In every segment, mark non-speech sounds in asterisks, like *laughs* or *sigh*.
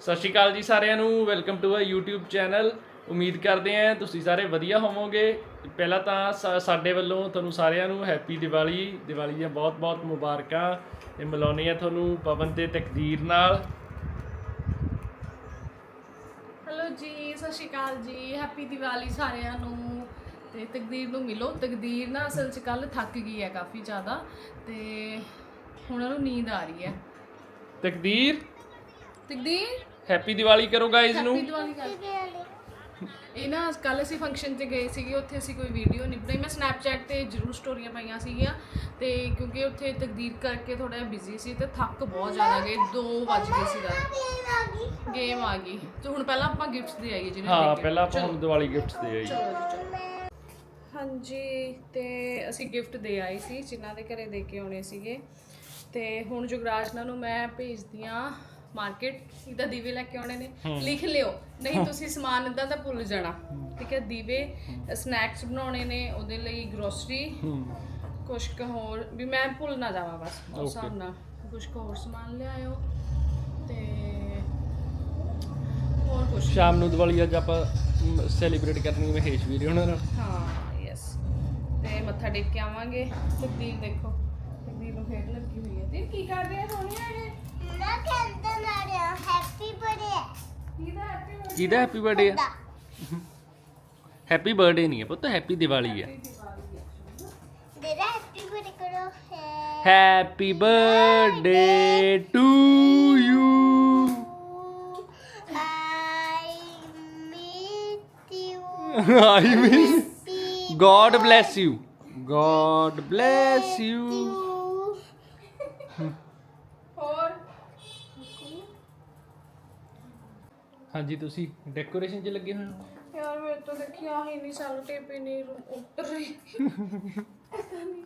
ਸਤਿ ਸ਼੍ਰੀ ਅਕਾਲ ਜੀ ਸਾਰਿਆਂ ਨੂੰ ਵੈਲਕਮ ਟੂ ਆ YouTube ਚੈਨਲ ਉਮੀਦ ਕਰਦੇ ਹਾਂ ਤੁਸੀਂ ਸਾਰੇ ਵਧੀਆ ਹੋਵੋਗੇ। ਪਹਿਲਾਂ ਤਾਂ ਸਾਡੇ ਵੱਲੋਂ ਤੁਹਾਨੂੰ ਸਾਰਿਆਂ ਨੂੰ ਹੈਪੀ ਦੀਵਾਲੀ। ਦੀਵਾਲੀ ਦੀਆਂ ਬਹੁਤ-ਬਹੁਤ ਮੁਬਾਰਕਾਂ। ਤੇ ਮਿਲਾਉਂਦੇ ਆ ਤੁਹਾਨੂੰ ਪਵਨ ਤੇ ਤਕਦੀਰ ਨਾਲ। ਹੈਲੋ ਜੀ ਸਤਿ ਸ਼੍ਰੀ ਅਕਾਲ ਜੀ। ਹੈਪੀ ਦੀਵਾਲੀ ਸਾਰਿਆਂ ਨੂੰ। ਤੇ ਤਕਦੀਰ ਨੂੰ ਮਿਲੋ। ਤਕਦੀਰ ਨਾ ਅਸਲ 'ਚ ਕੱਲ ਥੱਕ ਗਈ ਹੈ ਕਾਫੀ ਜ਼ਿਆਦਾ। ਤੇ ਹੁਣ ਉਹਨੂੰ ਨੀਂਦ ਆ ਰਹੀ ਹੈ। ਤਕਦੀਰ? ਤਕਦੀਰ? ਹੈਪੀ ਦੀਵਾਲੀ ਕਰੋ ਗਾਇਜ਼ ਨੂੰ। ਹੈਪੀ ਦੀਵਾਲੀ ਕਰ ਇਹ ਨਾ ਕੱਲ ਅਸੀਂ ਫੰਕਸ਼ਨ ਤੇ ਗਏ ਸੀਗੇ ਉੱਥੇ ਅਸੀਂ ਕੋਈ ਵੀਡੀਓ ਨਹੀਂ ਬਣਾਈ। ਮੈਂ ਸਨੈਪਚੈਟ ਤੇ ਜ਼ਰੂਰ ਸਟੋਰੀਆਂ ਪਾਈਆਂ ਸੀਗੀਆਂ। ਤੇ ਕਿਉਂਕਿ ਉੱਥੇ ਤਕਦੀਰ ਕਰਕੇ ਥੋੜਾ ਜਿਹਾ ਬਿਜ਼ੀ ਸੀ ਤੇ ਥੱਕ ਬਹੁਤ ਜ਼ਿਆਦਾ ਗਏ। 2 ਵੱਜ ਗਏ ਸੀਗਾ ਗੇਮ ਆ ਗਈ। ਤੇ ਹੁਣ ਪਹਿਲਾਂ ਆਪਾਂ ਗਿਫਟਸ ਦੇ ਆਈਏ ਜਿਹਨੇ ਹਾਂ ਪਹਿਲਾਂ ਆਪਾਂ ਹੁਣ ਦੀਵਾਲੀ ਗਿਫਟਸ ਦੇ ਆਈ ਚਲੋ ਜੀ ਚਲੋ। ਹਾਂਜੀ ਤੇ ਅਸੀਂ ਗਿਫਟ ਦੇ ਆਏ ਸੀ ਜਿਨ੍ਹਾਂ ਦੇ ਘਰੇ ਦੇ ਕੇ ਆਉਣੇ ਸੀਗੇ। ਤੇ ਹੁਣ ਜੁਗਰਾਜਨਾ ਨੂੰ ਮੈਂ ਭੇਜਦੀ ਆ। ਮਾਰਕੀਟ ਇਹਦਾ ਦੀਵੇ ਲੈ ਕੇ ਆਉਣੇ ਨੇ। ਲਿਖ ਲਿਓ। ਨਹੀਂ ਤੁਸੀਂ ਸਮਾਨ ਇਦਾਂ ਦਾ ਭੁੱਲ ਜਾਣਾ। ਠੀਕ ਹੈ ਦੀਵੇ ਸਨੈਕਸ ਬਣਾਉਣੇ ਨੇ ਉਹਦੇ ਲਈ ਗਰੋਸਰੀ ਕੁਛ ਕੁ ਹੋਰ। ਵੀ ਮੈਂ ਭੁੱਲ ਨਾ ਜਾਵਾਂ ਬਸ ਉਸ ਹਿਸਾਬ ਨਾਲ। ਕੁਛ ਕੁ ਹੋਰ ਸਮਾਨ ਲਿਆਇਓ ਤੇ ਹੋਰ ਕੁਛ। ਸ਼ਾਮ ਨੂੰ ਦੀਵਾਲੀ ਅੱਜ ਆਪਾਂ ਸੈਲੀਬ੍ਰੇਟ ਕਰਨੀ ਮਹੇਸ਼ ਵੀਰੇ ਉਹਨਾਂ ਨਾਲ। ਹਾਂ ਯੈਸ ਤੇ ਮੱਥਾ ਟੇਕ ਕੇ ਆਵਾਂਗੇ। ਸੁਖਦੀਪ ਦੇਖੋ। ਸੁਖਦੀਪ ਨੂੰ ਖੇਡ ਲੱਗੀ ਹੋਈ ਹੈ। ਤੇ ਕੀ ਕਰ ਰਿਹਾ ਸੋਨੀਆ ਇਹ। ਮੈਂ ਕਹਿੰਦਾ ਨਾ ਰਿਹਾ ਹੈਪੀ ਬਰਥਡੇ ਕਿਹਦਾ ਹੈਪੀ ਬਰਥਡੇ ਆ? ਹੈਪੀ ਬਰਥਡੇ ਨਹੀਂ ਹੈ ਪੁੱਤ ਹੈਪੀ ਦੀਵਾਲੀ ਹੈ ਮੇਰਾ ਹੈਪੀ ਬਰਥਡੇ ਕਰੋ ਹੈ happy birthday to you I meet you I miss god bless you god bless you ਹੋਰ ਹਾਂਜੀ ਤੁਸੀਂ ਡੈਕੋਰੇਸ਼ਨ 'ਚ ਲੱਗੇ ਹੋਏ ਹੋ? ਯਾਰ ਮੇਰੇ ਤੋਂ ਦੇਖੀ ਆਹ ਹੀ ਨਹੀਂ ਸੈਲੋ ਟੇਪ ਹੀ ਨਹੀਂ ਉੱਤਰ ਰਹੀ। ਪਤਾ ਨਹੀਂ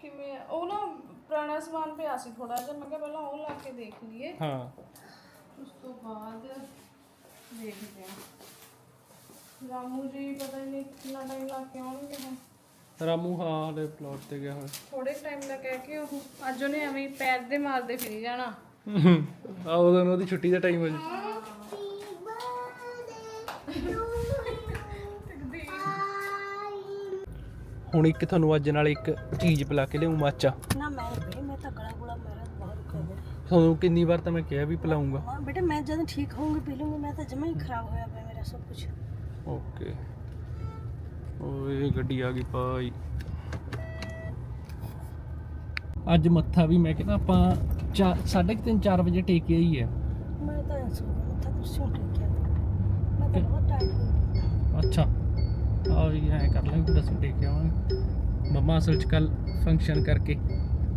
ਕਿਵੇਂ ਉਹ ਨਾ ਪੁਰਾਣਾ ਸਮਾਨ ਪਿਆ ਸੀ ਥੋੜਾ ਜਿਹਾ ਮੈਂ ਕਿਹਾ ਪਹਿਲਾਂ ਉਹ ਲਾ ਕੇ ਦੇਖ ਲਈਏ। ਹਾਂ। ਉਸ ਤੋਂ ਬਾਅਦ ਦੇਖਦੇ ਹਾਂ। ਰਾਮੂ ਜੀ ਪਤਾ ਨਹੀਂ ਕਿੰਨਾ ਟਾਈਮ ਲਾ ਕੇ ਆਉਣਗੇ ਹੁਣ। ਰਾਮੂ ਹਾਂ ਹਲੇ ਪਲਾਟ ਤੇ ਗਿਆ ਹੋਇਆ। ਥੋੜੇ ਟਾਈਮ ਦਾ ਕਹਿ ਕੇ ਉਹ। ਅੱਜ ਉਹਨੇ ਐਵੇਂ ਹੀ ਪੈਰ ਦੇ ਮਾਰਦੇ ਫਿਰੀ ਜਾਣਾ। ਆ ਉਦੋਂ ਉਹਦੀ ਛੁੱਟੀ ਦਾ ਟਾਈਮ ਹੋ ਜੀ। ਹੁਣ ਇੱਕ ਤੁਹਾਨੂੰ ਅੱਜ ਨਾਲ ਇੱਕ ਚੀਜ਼ ਪਿਲਾ ਕੇ ਲਿਆਉਂ ਮਾਚਾ। ਨਾ ਮੈਂ ਬੇ ਮੈਂ ਤਾਂ ਗਲਾ ਗੁਲਾ ਮੇਰਾ ਬਹੁਤ ਹੈ ਤੁਹਾਨੂੰ ਕਿੰਨੀ ਵਾਰ ਤਾਂ ਮੈਂ ਕਿਹਾ ਵੀ ਪਿਲਾਉਂਗਾ ਹਾਂ ਬੇਟਾ ਮੈਂ ਜਦੋਂ ਠੀਕ ਹੋਊਂਗੀ ਪੀ ਲੂੰਗੀ ਮੈਂ ਤਾਂ ਜਮਾ ਹੀ ਖਰਾਬ ਹੋਇਆ ਪਿਆ ਮੇਰਾ ਸਭ ਕੁਝ ਓਕੇ। ਓਏ ਗੱਡੀ ਆ ਗਈ ਭਾਈ। ਅੱਜ ਮੱਥਾ ਵੀ ਮੈਂ ਕਹਿੰਦਾ ਆਪਾਂ 3:30 4 ਵਜੇ ਟੇਕ ਕੇ ਹੈ। ਮੈਂ ਤਾਂ ਸੋ ਮੱਥਾ ਉੱਤੇ ਰੱਖਿਆ ਮੈਂ ਤਾਂ ਬਹੁਤ ਟਾਈਟ ਹੋ ਅੱਛਾ। ਆ ਵੀ ਐ ਕਰ ਲਾਂਗੇ ਫਿਰ ਅਸੀਂ ਟੇਕ ਕੇ ਆਵਾਂਗੇ। ਮੰਮਾ ਅਸਲ ਚ ਕੱਲ ਫੰਕਸ਼ਨ ਕਰਕੇ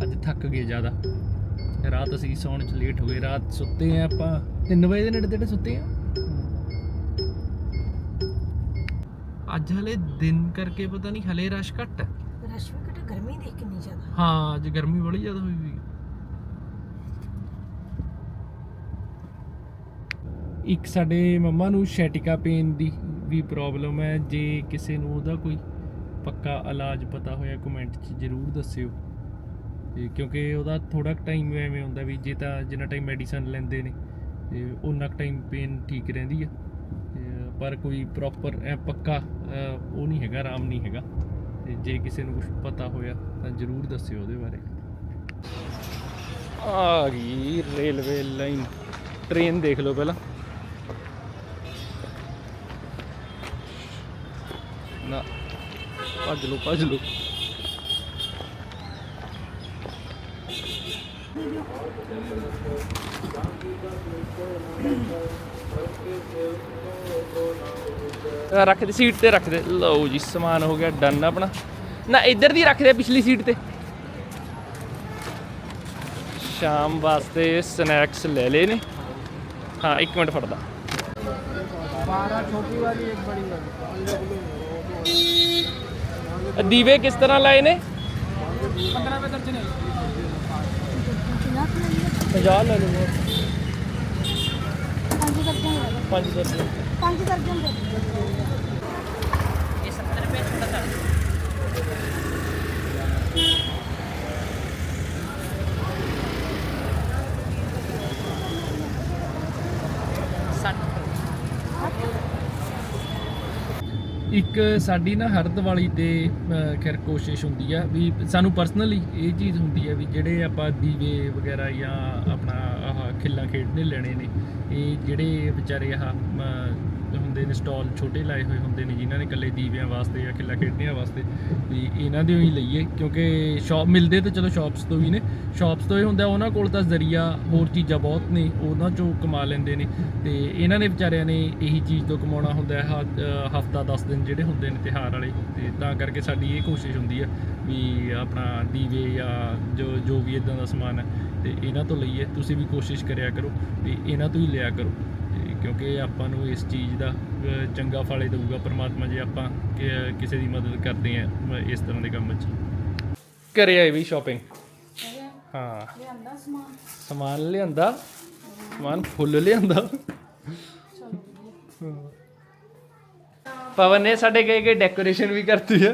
ਅੱਜ ਥੱਕ ਗਏ ਜ਼ਿਆਦਾ। ਰਾਤ ਅਸੀਂ ਸੌਣ ਚ ਲੇਟ ਹੋ ਗਏ ਰਾਤ ਸੁੱਤੇ ਆ ਆਪਾਂ। 3 ਵਜੇ ਦੇ ਨੇੜੇ ਤੇੜੇ ਸੁੱਤੇ ਆ। ਅੱਜ ਹਲੇ ਦਿਨ ਕਰਕੇ ਪਤਾ ਨਹੀਂ ਹਲੇ ਰਸ਼ ਘੱਟ ਹੈ। ਰਸ਼ ਵੀ ਘਟੇ ਗਰਮੀ ਦੇਖ ਕਿੰਨੀ ਜ਼ਿਆਦਾ। ਹਾਂ ਅੱਜ ਗਰਮੀ ਬੜੀ ਜ਼ਿਆਦਾ ਹੋਈ ਵੀ ਇੱਕ ਸਾਡੇ ਮੰਮਾ ਨੂੰ ਸ਼ੈਟਿਕਾ ਪੇਨ ਦੀ ਵੀ ਪ੍ਰੋਬਲਮ ਹੈ, ਜੇ ਕਿਸੇ ਨੂੰ ਉਹਦਾ ਕੋਈ ਪੱਕਾ ਇਲਾਜ ਪਤਾ ਹੋਇਆ ਕਮੈਂਟ 'ਚ ਜਰੂਰ ਦੱਸਿਓ। ਤੇ ਕਿਉਂਕਿ ਉਹਦਾ ਥੋੜਾ ਟਾਈਮ ਐਵੇਂ ਹੁੰਦਾ ਵੀ ਜੇ ਤਾਂ ਜਿੰਨਾ ਟਾਈਮ ਮੈਡੀਸਨ ਲੈਂਦੇ ਨੇ, ਤੇ ਉਨਾ ਟਾਈਮ ਪੇਨ ਠੀਕ ਰਹਿੰਦੀ ਆ। ਪਰ ਕੋਈ ਪ੍ਰੋਪਰ ਐ ਪੱਕਾ ਉਹ ਨਹੀਂ ਹੈਗਾ, ਆਰਾਮ ਨਹੀਂ ਹੈਗਾ। ਤੇ ਜੇ ਕਿਸੇ ਨੂੰ ਕੁਝ ਪਤਾ ਹੋਇਆ, ਤਾਂ ਜਰੂਰ ਦੱਸਿਓ ਉਹਦੇ ਬਾਰੇ। ਆ ਗਈ ਰੇਲਵੇ ਲਾਈਨ। ਟ੍ਰੇਨ ਦੇਖ ਲਓ ਪਹਿਲਾਂ। ਨਾ। ਭੱਜ ਲਓ ਭੱਜ ਲਓ। ਰੱਖ ਦੇ, ਸੀਟ ਤੇ ਰੱਖ ਦੇ। ਲਓ ਜੀ, ਸਮਾਨ ਹੋ ਗਿਆ ਡਨ ਆਪਣਾ। ਨਾ, ਇੱਧਰ ਦੀ ਰੱਖ ਦੇ, ਪਿਛਲੀ ਸੀਟ ਤੇ। ਸ਼ਾਮ ਵਾਸਤੇ ਸਨੈਕਸ ਲੈ ਲਏ ਨੇ। ਹਾਂ 1 ਮਿੰਟ ਫੜਦਾ। 12 ਛੋਟੀ ਵਾਲੀ, ਇੱਕ ਬੜੀ ਵਾਲੀ। ਦੀਵੇ ਕਿਸ ਤਰ੍ਹਾਂ ਲਾਏ ਨੇ 15 ਰੁਪਏ ਦਰਜਨ 50 ਲੈ ਲਓ 5 ਦਰਜਨ ਪੰਜ ਦਰਜਨ ਦੇ ਦਿਓ। ਇਹ 70 ਰੁਪਏ ਛੋਟਾ ਤਾਂ ਇੱਕ ਸਾਡੀ ਨਾ ਹਰ ਦੀਵਾਲੀ ਤੇ ਖੈਰ ਕੋਸ਼ਿਸ਼ ਹੁੰਦੀ ਆ ਵੀ ਸਾਨੂੰ ਪਰਸਨਲੀ ਇਹ ਚੀਜ਼ ਹੁੰਦੀ ਆ ਵੀ ਜਿਹੜੇ ਆਪਾਂ ਦੀਵੇ ਵਗੈਰਾ ਜਾਂ ਆਪਣਾ ਆਹ ਖਿੱਲਾਂ ਖੇਡਣੇ ਲੈਣੇ ਨੇ, ਇਹ ਜਿਹੜੇ ਵਿਚਾਰੇ ਆਹ ਹੁੰਦੇ ਨੇ ਸਟਾਲ ਛੋਟੇ ਲਾਏ ਹੋਏ ਹੁੰਦੇ ਨੇ, ਜਿਨ੍ਹਾਂ ਨੇ ਇਕੱਲੇ ਦੀਵਿਆਂ ਵਾਸਤੇ ਜਾਂ ਖਿੱਲਾਂ ਖੇਡਣਿਆਂ ਵਾਸਤੇ, ਵੀ ਇਹਨਾਂ ਦੇ ਹੀ ਲਈਏ, ਕਿਉਂਕਿ ਸ਼ਾਪ ਮਿਲਦੇ ਤਾਂ ਚਲੋ ਸ਼ਾਪਸ ਤੋਂ ਵੀ ਨੇ ਸ਼ਾਪਸ ਤੋਂ ਇਹ ਹੁੰਦਾ, ਉਹਨਾਂ ਕੋਲ ਤਾਂ ਜ਼ਰੀਆ ਹੋਰ ਚੀਜ਼ਾਂ ਬਹੁਤ ਨੇ, ਉਹਨਾਂ ਚੋਂ ਕਮਾ ਲੈਂਦੇ ਨੇ, ਤੇ ਇਹਨਾਂ ਨੇ ਵਿਚਾਰਿਆਂ ਨੇ ਇਹੀ ਚੀਜ਼ ਤੋਂ ਕਮਾਉਣਾ ਹੁੰਦਾ ਹੈ ਹਫਤਾ 10 ਦਿਨ ਜਿਹੜੇ ਹੁੰਦੇ ਨੇ ਤਿਹਾਰ ਵਾਲੇ, ਤੇ ਤਾਂ ਕਰਕੇ ਸਾਡੀ ਇਹ ਕੋਸ਼ਿਸ਼ ਹੁੰਦੀ ਆ ਵੀ ਆਪਣਾ ਦੀਵੇ ਜਾਂ ਜੋ ਜੋ ਵੀ ਇਦਾਂ ਦਾ ਸਮਾਨ ਹੈ, ਤੇ ਇਹਨਾਂ ਤੋਂ ਲਈਏ, ਤੁਸੀਂ ਵੀ ਕੋਸ਼ਿਸ਼ ਕਰਿਆ ਕਰੋ ਵੀ ਇਹਨਾਂ ਤੋਂ ਹੀ ਲਿਆ ਕਰੋ। ਕਿਉਂਕਿ ਆਪਾਂ ਨੂੰ ਇਸ ਚੀਜ਼ ਦਾ ਚੰਗਾ ਫਲ ਹੀ ਦਊਗਾ ਪਰਮਾਤਮਾ ਜੇ ਆਪਾਂ ਕਿਸੇ ਦੀ ਮਦਦ ਕਰਦੇ ਆ ਇਸ ਤਰ੍ਹਾਂ ਦੇ ਕੰਮ 'ਚ। ਕਰਿਆ ਇਹ ਵੀ ਸ਼ਾਪਿੰਗ ਹਾਂ। ਲਿਆਂਦਾ ਸਮਾਨ। ਸਮਾਨ ਲਿਆਂਦਾ? ਸਮਾਨ ਫੁੱਲ ਲਿਆਂਦਾ? ਪਵਨ ਨੇ ਸਾਡੇ ਗਏ ਗਏ ਡੈਕੋਰੇਸ਼ਨ ਵੀ ਕਰਤੀ ਹੈ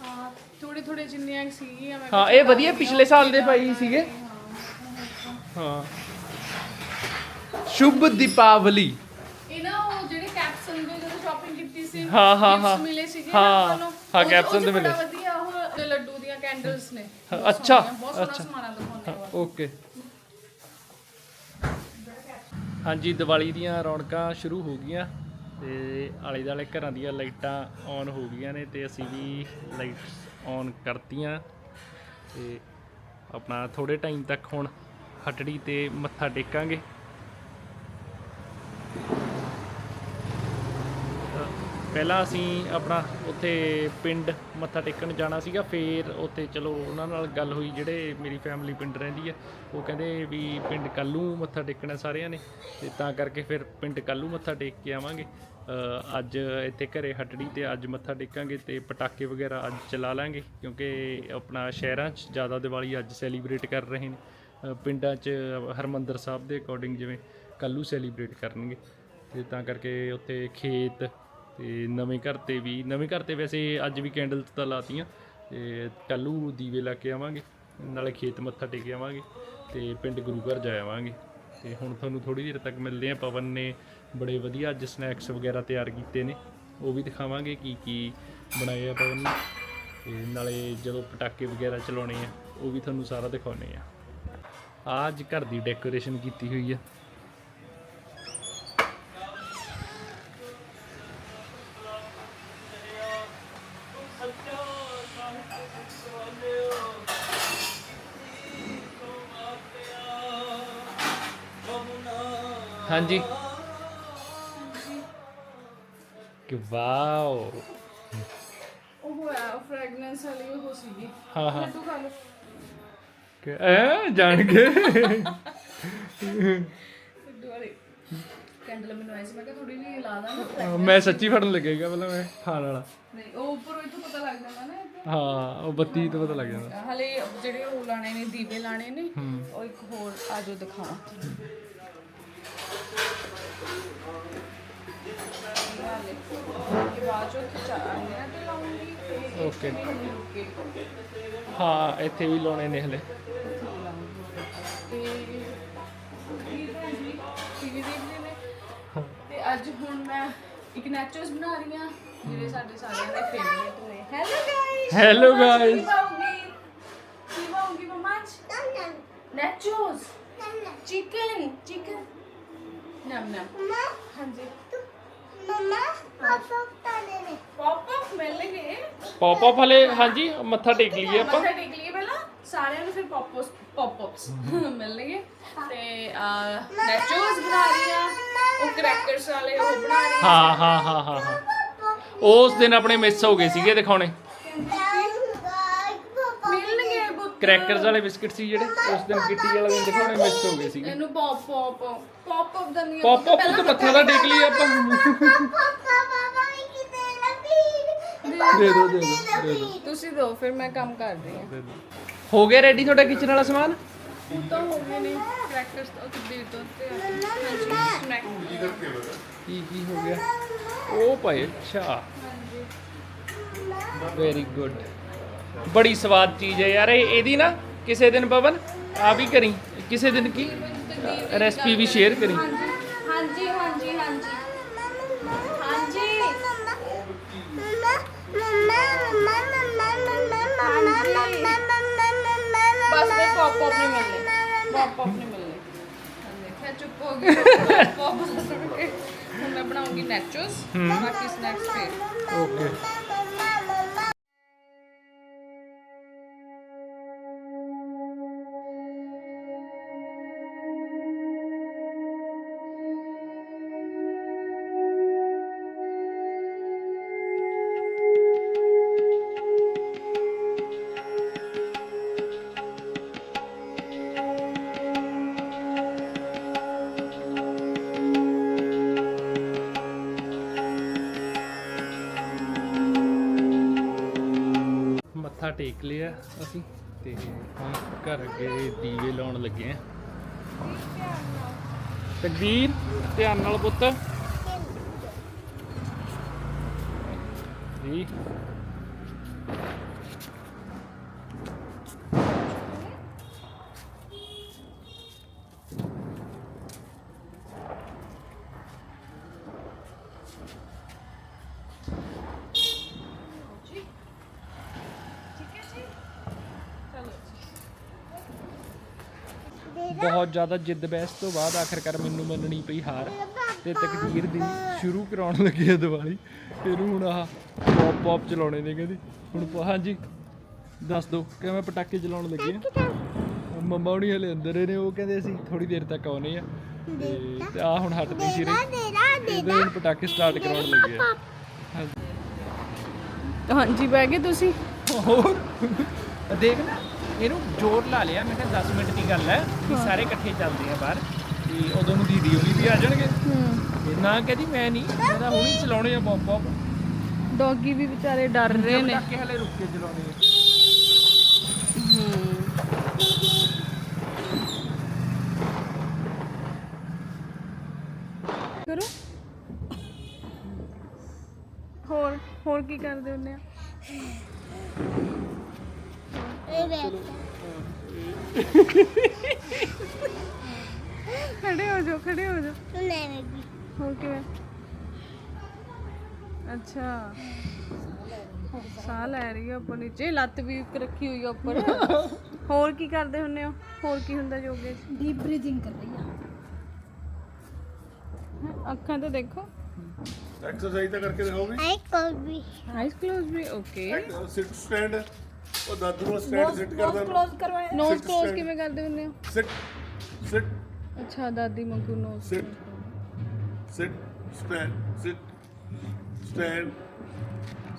ਹਾਂ ਥੋੜੇ ਥੋੜੇ ਜਿੰਨੀਆਂ ਸੀਗੀਆਂ ਮੈਂ ਹਾਂ ਇਹ ਵਧੀਆ ਪਿਛਲੇ ਸਾਲ ਦੇ ਪਾਈ ਸੀਗੇ। ਹਾਂ। ਸ਼ੁਭ ਦੀਪਾਵਲੀ। ਇਹ ਨਾ ਉਹ ਜਿਹੜੇ ਕੈਪਸਨ ਦੇ ਜਦੋਂ ਸ਼ਾਪਿੰਗ ਕੀਤੀ ਸੀ ਹਾਂ, ਹਾਂ, gifts ਹਾਂ। ਮਿਲੇ ਸੀਗੇ ਹਾਂ, ਆਪਾਂ ਨੂੰ। ਹਾਂ, ਉਹ 'ਚ- capsule ਉਹ 'ਚ ਦੇ ਮਿਲੇ। ਬੜਾ ਵਧੀਆ ਉਹ ਤੇ ਲੱਡੂ ਦੀਆਂ ਕੈਂਡਲਸ ਨੇ ਬਹੁਤ ਅੱਛਾ, ਸੋਹਣੀਆਂ, ਬਹੁਤ ਸੋਹਣਾ ਅੱਛਾ। ਸਮਾਨ ਆ ਦਿਖਾਉਂਦੇ ਆ ਓਕੇ ਹਾਂਜੀ ਦੀਵਾਲੀ ਦੀਆਂ ਰੌਣਕਾਂ ਸ਼ੁਰੂ ਹੋ ਗਈਆਂ ਤੇ ਆਲੇ ਦੁਆਲੇ ਘਰਾਂ ਦੀਆਂ ਲਾਈਟਾਂ ਔਨ ਹੋ ਗਈਆਂ ਨੇ ਤੇ ਅਸੀਂ ਵੀ ਲਾਈਟਸ ਔਨ ਕਰਤੀਆਂ ਤੇ ਆਪਣਾ ਥੋੜੇ ਟਾਈਮ ਤੱਕ ਹੁਣ ਹਟੜੀ ਤੇ ਮੱਥਾ ਟੇਕਾਂਗੇ ਪਹਿਲਾਂ ਅਸੀਂ ਆਪਣਾ ਉੱਥੇ ਪਿੰਡ ਮੱਥਾ ਟੇਕਣ ਜਾਣਾ ਸੀਗਾ, ਫੇਰ ਉੱਥੇ ਚਲੋ ਉਹਨਾਂ ਨਾਲ ਗੱਲ ਹੋਈ ਜਿਹੜੇ ਮੇਰੀ ਫੈਮਿਲੀ ਪਿੰਡ ਰਹਿੰਦੀ ਆ, ਉਹ ਕਹਿੰਦੇ ਵੀ ਪਿੰਡ ਕੱਲੂ ਮੱਥਾ ਟੇਕਣਾ ਸਾਰਿਆਂ ਨੇ, ਤੇ ਤਾਂ ਕਰਕੇ ਫਿਰ ਪਿੰਡ ਕੱਲੂ ਮੱਥਾ ਟੇਕ ਕੇ ਆਵਾਂਗੇ। ਅੱਜ ਇੱਥੇ ਘਰੇ ਹਟੜੀ ਤੇ ਅੱਜ ਮੱਥਾ ਟੇਕਾਂਗੇ ਤੇ ਪਟਾਕੇ ਵਗੈਰਾ ਅੱਜ ਚਲਾ ਲਾਂਗੇ, ਕਿਉਂਕਿ ਆਪਣਾ ਸ਼ਹਿਰਾਂ 'ਚ ਜ਼ਿਆਦਾ ਦੀਵਾਲੀ ਅੱਜ ਸੈਲੀਬ੍ਰੇਟ ਕਰ ਰਹੇ ਨੇ। ਪਿੰਡਾਂ 'ਚ ਹਰਮੰਦਰ ਸਾਹਿਬ ਦੇ ਅਕੋਰਡਿੰਗ ਜਿਵੇਂ ਕੱਲੂ ਸੈਲੀਬ੍ਰੇਟ ਕਰਨਗੇ, ਤੇ ਤਾਂ ਕਰਕੇ ਉੱਥੇ ਖੇਤ ਤੇ ਨਵੇਂ ਘਰ ਤੇ ਵੀ, ਨਵੇਂ ਘਰ ਤੇ ਵੈਸੇ ਅੱਜ ਵੀ ਕੈਂਡਲ ਤਾਂ ਲਾਤੀਆਂ ਤੇ ਕੱਲੂ ਦੀਵੇ ਲਾ ਕੇ ਆਵਾਂਗੇ, ਨਾਲੇ ਖੇਤ ਮੱਥਾ ਟੇਕ ਆਵਾਂਗੇ ਤੇ ਪਿੰਡ ਗੁਰੂ ਘਰ ਜਾ ਆਵਾਂਗੇ। ਤੇ ਹੁਣ ਤੁਹਾਨੂੰ ਥੋੜੀ ਦੇਰ ਤੱਕ ਮਿਲਦੇ ਆ ਪਵਨ ਨੇ ਬੜੇ ਵਧੀਆ ਅੱਜ ਸਨੈਕਸ ਵਗੈਰਾ ਤਿਆਰ ਕੀਤੇ ਨੇ, ਉਹ ਵੀ ਦਿਖਾਵਾਂਗੇ ਕੀ ਕੀ ਬਣਾਏ ਆ ਪਵਨ ਨੇ। ਤੇ ਨਾਲੇ ਜਦੋਂ ਪਟਾਕੇ ਵਗੈਰਾ ਚਲਾਉਣੇ ਆ, ਉਹ ਵੀ ਤੁਹਾਨੂੰ ਸਾਰਾ ਦਿਖਾਉਣੇ ਆ। ਆਹ ਅੱਜ ਘਰ ਦੀ ਡੈਕੋਰੇਸ਼ਨ ਕੀਤੀ ਹੋਈ ਆ। ਹਾਂਜੀ। ਕਿ ਵਾਓ। ਉਹ ਹੋਇਆ ਫ੍ਰੈਗਨੈਂਸ ਵਾਲੀ ਉਹ ਸੀਗੀ। ਹਾਂ ਹਾਂ। ਲੱਡੂ ਖਾ ਲਓ। ਕਿ ਐ ਜਾਣ ਕੇ? ਲੱਡੂ ਵਾਲੀ। ਕੈਂਡਲ ਮੈਨੂੰ ਆਈ ਸੀ ਮੈਂ ਕਿਹਾ ਥੋੜੀ ਜਿਹੀ ਲਾ ਦਾਂ ਮੈਂ ਸੱਚੀ ਫੜਨ ਲੱਗੇਗਾ ਪਹਿਲਾਂ ਮੈਂ ਖਾਣ ਵਾਲਾ। ਨਹੀਂ ਉਹ ਉੱਪਰੋਂ ਇੱਥੋਂ ਪਤਾ ਲੱਗ ਜਾਂਦਾ ਨਾ। ਹਾਂ ਉਹ ਬੱਤੀ ਤੋਂ ਪਤਾ ਲੱਗ ਜਾਂਦਾ। ਹਲੇ ਜਿਹੜੇ ਉਹ ਲਾਣੇ ਨੇ ਦੀਵੇ ਲਾਣੇ ਨੇ ਉਹ ਇੱਕ ਹੋਰ ਆਜੋ ਦਿਖਾਵਾਂ। ਆ ਹਾਂ ਇੱਥੇ ਵੀ ਲਾਉਣੇ ਨੇ ਹਲੇ। ਤੇ ਅੱਜ ਹੁਣ ਮੈਂ ਇੱਕ ਨੈਚੋਸ ਬਣਾ ਰਹੀ ਹਾਂ ਜਿਹੜੇ ਸਾਡੇ ਸਾਰਿਆਂ ਦੇ ਫੇਵਰੇਟ ਨੇ। Hello guys Hello, guys. ਕੀ ਪਾਉਂਗੀ ਕੀ ਮਮਾ ਚਿਕਨ ਚਿਕਨ ਨਮ ਨਮ ਮਮਾ ਹਾਂਜੀ ਮਮਾ ਪਾਪਾ ਤਾਲੇ ਨੇ। ਪੌਪ ਅਪ ਮਿਲ ਗਏ ਪੌਪ ਅਪ ਹਲੇ ਹਾਂਜੀ ਮੱਥਾ ਟੇਕ ਲਈਏ ਆਪਾਂ। ਮੱਥਾ ਟੇਕ ਲਈਏ ਪਹਿਲਾਂ। ਸਾਰਿਆਂ ਨੂੰ ਫਿਰ ਪੌਪਸ ਪੌਪਅਪਸ *laughs* ਮਿਲਣਗੇ। ਤੇ ਨੈਚੋਸ ਬਣਾ ਰਹੀ ਆ ਉਹ ਕ੍ਰੈਕਰਸ ਵਾਲੇ ਉਹ ਬਣਾ ਰਹੀ ਆ ਹਾਂ ਹਾਂ ਹਾਂ ਹਾਂ ਹਾਂ। ਉਸ ਦਿਨ ਆਪਣੇ ਮਿਸ ਹੋ ਗਏ ਸੀਗੇ ਦਿਖਾਉਣੇ ਮਿਲਣਗੇ ਬੁੱਤ ਕ੍ਰੈਕਰਸ ਵਾਲੇ ਬਿਸਕਟ ਸੀ ਜਿਹੜੇ ਉਸ ਦਿਨ ਕਿੱਟੀ ਵਾਲੇ ਦਿਨ ਦਿਖਾਉਣੇ ਮਿਸ ਹੋ ਗਏ ਸੀਗੇ ਇਹਨੂੰ ਪੌਪ ਪੌਪ ਪੌਪ ਅਪ ਦਾ ਨਹੀਂ ਪੌਪ ਅਪ ਤੇ ਮੱਥਾ ਟੇਕ ਆਪਾਂ ਦੇ ਦੋ ਦੇ ਦੋ ਦੇ ਦੋ ਤੁਸੀਂ ਦੋ ਫਿਰ ਮੈਂ ਕੰਮ ਕਰ ਰਹੀ ਹਾਂ ਹੋ ਗਿਆ ਰੈਡੀ ਤੁਹਾਡਾ ਕਿਚਨ ਵਾਲਾ ਸਮਾਨ ਉਹ ਤਾਂ ਹੋ ਗਏ ਨੇ ਕ੍ਰੈਕਰਸ ਤਾਂ ਕਿੱਦੇ ਤੋਂ ਤੇ ਹਾਂਜੀ ਸਨੈਕ ਕੀ ਕੀ ਹੋ ਗਿਆ ਉਹ ਭਾਈ ਅੱਛਾ ਵੈਰੀ ਗੁੱਡ ਬੜੀ ਸਵਾਦ ਚੀਜ਼ ਹੈ ਯਾਰ ਇਹ ਇਹਦੀ ਨਾ ਕਿਸੇ ਦਿਨ ਪਵਨ ਆ ਵੀ ਕਰੀ ਕਿਸੇ ਦਿਨ ਕੀ? ਰੈਸਪੀ ਵੀ ਸ਼ੇਅਰ ਕਰੀ। ਹਾਂਜੀ ਹਾਂਜੀ ਹਾਂਜੀ। ਹਾਂਜੀ। ਬਸ ਦੇ ਪੌਪ ਪੌਪ ਨਹੀਂ ਮਿਲਨੇ ਪੌਪ ਪੌਪ ਨਹੀਂ ਮਿਲਨੇ ਦੇਖਿਆ ਚੁੱਪ ਹੋ ਗਈ। ਪੌਪ ਪੌਪ ਸੁਣ ਕੇ। ਹੁਣ ਮੈਂ ਬਣਾਉਂਗੀ ਨੈਚੋਸ ਬਾਕੀ ਸਨੈਕਸ ਫੇਰ। ਓਕੇ ਟੇਕ ਲਿਆ ਅਸੀਂ ਤੇ ਹੁਣ ਘਰ ਅੱਗੇ ਦੀਵੇ ਲਾਉਣ ਲੱਗੇ ਆ। ਤਕਦੀਰ, ਧਿਆਨ ਨਾਲ ਪੁੱਤ। ਜੀ ਬਹੁਤ ਜ਼ਿਆਦਾ ਜਿੱਦ ਬਹਿਸ ਤੋਂ ਬਾਅਦ ਆਖਰਕਾਰ ਮੈਨੂੰ ਮੰਨਣੀ ਪਈ ਹਾਰ ਤੇ ਤਕਦੀਰ ਦੀ ਸ਼ੁਰੂ ਕਰਾਉਣ ਲੱਗੇ ਆ ਦੀਵਾਲੀ। ਇਹਨੂੰ ਹੁਣ ਆਹ ਪੌਪ ਪੌਪ ਚਲਾਉਣੇ ਨੇ ਕਹਿੰਦੀ। ਹੁਣ ਪ- ਹਾਂਜੀ ਦੱਸ ਦੋ ਕਿਵੇਂ ਪਟਾਕੇ ਚਲਾਉਣ ਲੱਗੇ ਆ? ਮੰਮਾ ਹੁਣੀ ਹਲੇ ਅੰਦਰ ਨੇ ਉਹ ਕਹਿੰਦੇ ਅਸੀਂ ਥੋੜੀ ਦੇਰ ਤੱਕ ਆਉਨੇ ਆ। ਤੇ ਆ ਹੁਣ ਹਟਦੀ ਸੀ ਰੇ ਇਹਦੇ ਹੁਣ ਪਟਾਕੇ ਸਟਾਰਟ ਕਰਾਉਣ ਲੱਗੇ ਆ। ਹਾਂਜੀ ਬਹਿ ਗਏ ਤੁਸੀਂ? ਹੋਰ? ਦੇਖ ਨਾ। ਇਹਨੂੰ ਜ਼ੋਰ ਲਾ ਲਿਆ। ਮੈਂ ਕਿਹਾ 10 ਮਿੰਟ ਦੀ ਗੱਲ ਹੈ ਵੀ ਸਾਰੇ ਇਕੱਠੇ ਚੱਲਦੇ ਆ ਬਾਹਰ। ਤੇ ਉਦੋਂ ਨੂੰ ਦੀਦੀ ਹੋਣੀ ਵੀ ਆ ਜਾਣਗੇ। ਇਹ ਨਾ ਕਹਿੰਦੀ ਮੈਂ ਨਹੀਂ ਮੈਂ ਤਾਂ ਹੁਣੀ ਚਲਾਉਣੇ ਆ ਪੌਪ ਪੌਪ ਡੌਗੀ ਵੀ ਵਿਚਾਰੇ ਡਰ ਰਹੇ ਨੇ। ਪਟਾਕੇ ਹਲੇ ਰੁੱਕ ਕੇ ਚਲਾਉਣੇ ਆ। ਕਰੋ। ਹੋਰ ਹੋਰ ਕੀ ਕਰਦੇ ਹੁੰਦੇ ਆ? ਖੜੇ ਹੋ ਜਾਓ ਖੜੇ ਹੋ ਜਾਓ ਹੋਰ ਕਿਵੇਂ ਅੱਛਾ ਸਾਹ ਲੈ ਰਹੀ ਆ ਉੱਪਰ ਨੀਚੇ ਲੱਤ ਵੀ ਇੱਕ ਰੱਖੀ ਹੋਈ ਆ ਉੱਪਰ ਹੋਰ ਕੀ ਕਰਦੇ ਹੁੰਦੇ ਹੋ ਹੋਰ ਕੀ ਹੁੰਦਾ ਯੋਗੇ 'ਚ ਡੀਪ ਬਰੀਥਿੰਗ ਕਰ ਰਹੀ ਆ ਹੈਂ, ਅੱਖਾਂ ਤਾਂ ਦੇਖੋ ਐਕਸਰਸਾਈਜ਼ ਤਾਂ ਕਰਕੇ ਦਿਖਾਓਗੇ ਆਈਜ਼ ਕਲੋਜ਼ ਵੀ ਓਕੇ ਸਿਟ ਸਟੈਂਡ ਉਹ ਦਾਦੂ ਨੂੰ ਸਟੈਂਡ ਸਿੱਟ ਕਰਦਾ ਕਲੋਜ਼ ਕਰਵਾਇਆ ਨੋਜ਼ Sit, ਕਲੋਜ਼ stand. ਕਿਵੇਂ ਕਰਦੇ ਹੁੰਦੇ ਹੋ ਸਿਟ ਸਿਟ ਅੱਛਾ ਦਾਦੀ Mangu nose sit sit stand sit stand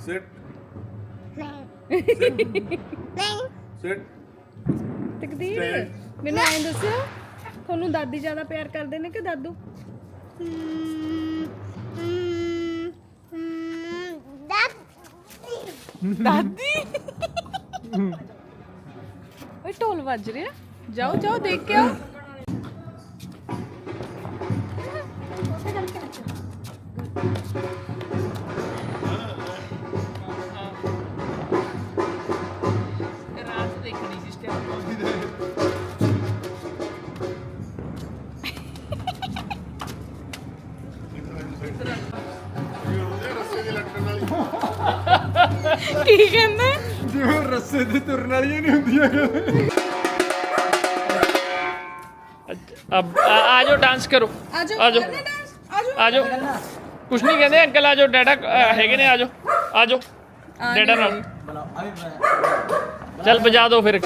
sit sit ਤਕਦੀਰ Stand. ਮੈਨੂੰ ਐਂ ਦੱਸਿਓ ਤੁਹਾਨੂੰ ਦਾਦੀ ਜ਼ਿਆਦਾ ਪਿਆਰ ਕਰਦੇ ਨੇ ਕਿ ਦਾਦੂ ਦਾਦੀ ਓਏ ਢੋਲ ਵੱਜ ਰਿਹਾ ਜਾਓ ਜਾਓ ਦੇਖ ਕੇ ਆਓ। ਰਾਤ ਦੇਖਣੀ ਸੀ ਸਟੈਪ ਰਸਤੇ ਦੇ ਲੱਟਣ ਵਾਲੀ ਕੀ ਕਹਿੰਦੇ? ਜਿਵੇਂ ਰੱਸੇ ਤੇ ਤੁਰਨ ਵਾਲੀਆਂ ਨਹੀਂ ਹੁੰਦੀਆਂ ਅਬ ਆ ਜਾਓ ਡਾਂਸ ਕਰੋ। ਆਜੋ ਆਜੋ। ਆਜੋ ਆ ਜਾਓ। ਕੁਛ ਨਹੀਂ ਕਹਿੰਦੇ ਅੰਕਲ ਆ ਜਾਓ ਡੈਡਾ ਅ, ਹੈਗੇ ਨੇ ਆ ਜਾਓ। ਆ ਜਾਓ। ਡੈਡਾ ਨਾਲ। ਚੱਲ ਵਜਾ ਦਿਓ ਫਿਰ।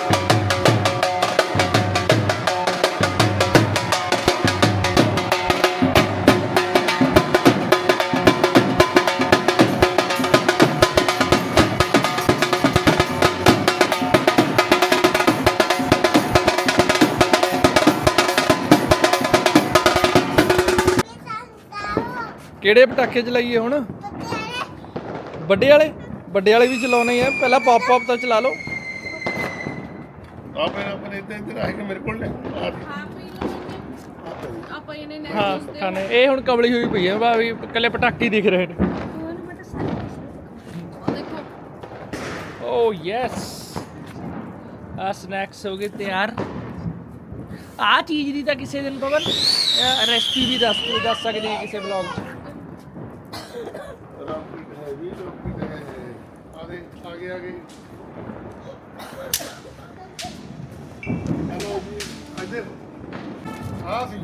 ਕਿਹੜੇ ਪਟਾਕੇ ਚਲਾਈਏ ਹੁਣ? ਵੱਡੇ ਵਾਲੇ? ਵੱਡੇ ਵਾਲੇ ਵੀ ਚਲਾਉਣੇ ਆ। ਪਹਿਲਾਂ ਪੌਪ ਪੌਪ ਤਾਂ ਚਲਾ ਲਓ। ਆਪ ਆਪਣੇ ਇੱਥੇ ਇੱਧਰ ਆ ਕੇ ਮੇਰੇ ਕੋਲ ਲੈ। ਆ ਆਪ ਹੀ ਲਓ ਆ ਆਪਾਂ ਪਏ ਨੇ ਹਾਂ ਨੈਚਰਸ ਦੇ ਖਾਣੇ। ਇਹ ਹੁਣ ਕਬਲੀ ਹੋਈ ਪਈ ਹੈ ਬਾ ਵੀ ਕੱਲੇ ਪਟਾਕੇ ਹੀ ਦਿਖ ਰਹੇ ਨੇ। ਉਹਨੂੰ ਸਾਰੇ ਉਹ ਦੇਖੋ। ਓ ਯੈਸ ਆ ਸਨੈਕਸ ਹੋ ਗਏ ਤਿਆਰ। ਆ ਚੀਜ਼ ਦੀ ਤਾਂ ਕਿਸੇ ਦਿਨ ਪਵਨ ਰੈਸਪੀ ਵੀ ਦੱਸ ਦੱਸ ਸਕਦੇ ਹਾਂ ਕਿਸੇ ਵਲੌਗ 'ਚ ਰਾਪੀ ਹੈ ਵੀ ਰਾਪੀ ਹੈ ਆਦੇ ਆਗੇ ਆਗੇ ਹੈਲੋ ਜੀ ਇੱਧਰ ਆ ਸੀ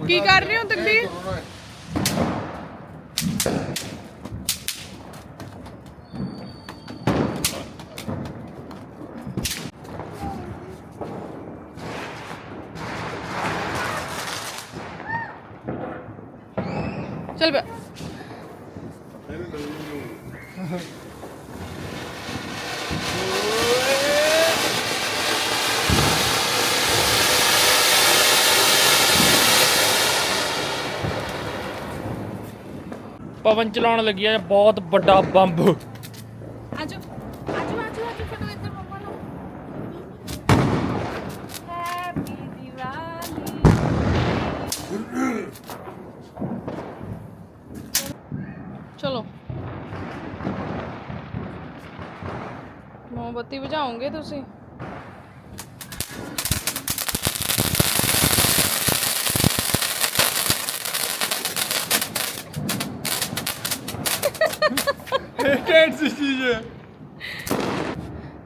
ਕੀ ਕਰ ਰਹੇ ਹੋ ਤੁਸੀਂ? ਇਹ ਕਰੋਨਾ ਹੈ। ਚਲ ਬੈ ਪਵਨ ਚਲਾਉਣ ਲੱਗੀ ਆ, ਬਹੁਤ ਵੱਡਾ ਬੰਬ। ਆਜੋ ਆਜੋ ਆਜੋ ਆਜੋ, ਫੜੋ ਇੱਧਰ ਮੰਮਾ ਨੂੰ। ਹੈਪੀ ਦੀਵਾਲੀ ਚਲੋ। ਮੋਮਬੱਤੀ ਬੁਝਾਓਗੇ ਤੁਸੀਂ?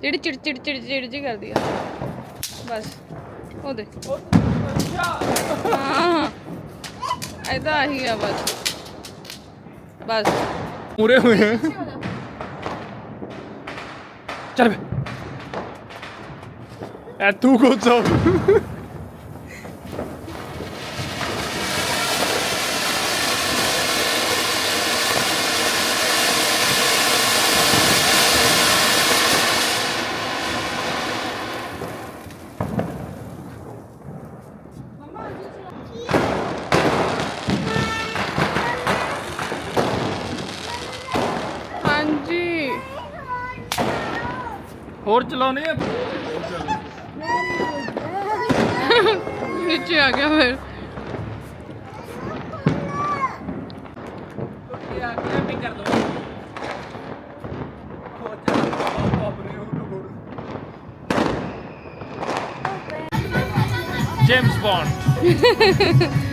ਜਿਹੜੀ ਚਿੜ ਚਿੜ ਚਿੜ ਚਿੜ ਜੀ ਕਰਦੀ ਆ। ਬਸ ਉਹ ਦੇ ਹਾਂ। ਐਦਾਂ ਆਹੀ ਆ ਬਸ। ਬਸ। ਪੂਰੇ ਹੋਏ ਚੱਲ ਐ ਤੂੰ ਕੋ ਹੋਰ ਚਲਾਉਣੇ ਆ? ਨੀਚੇ ਆ ਗਿਆ ਫਿਰ। James bond *laughs*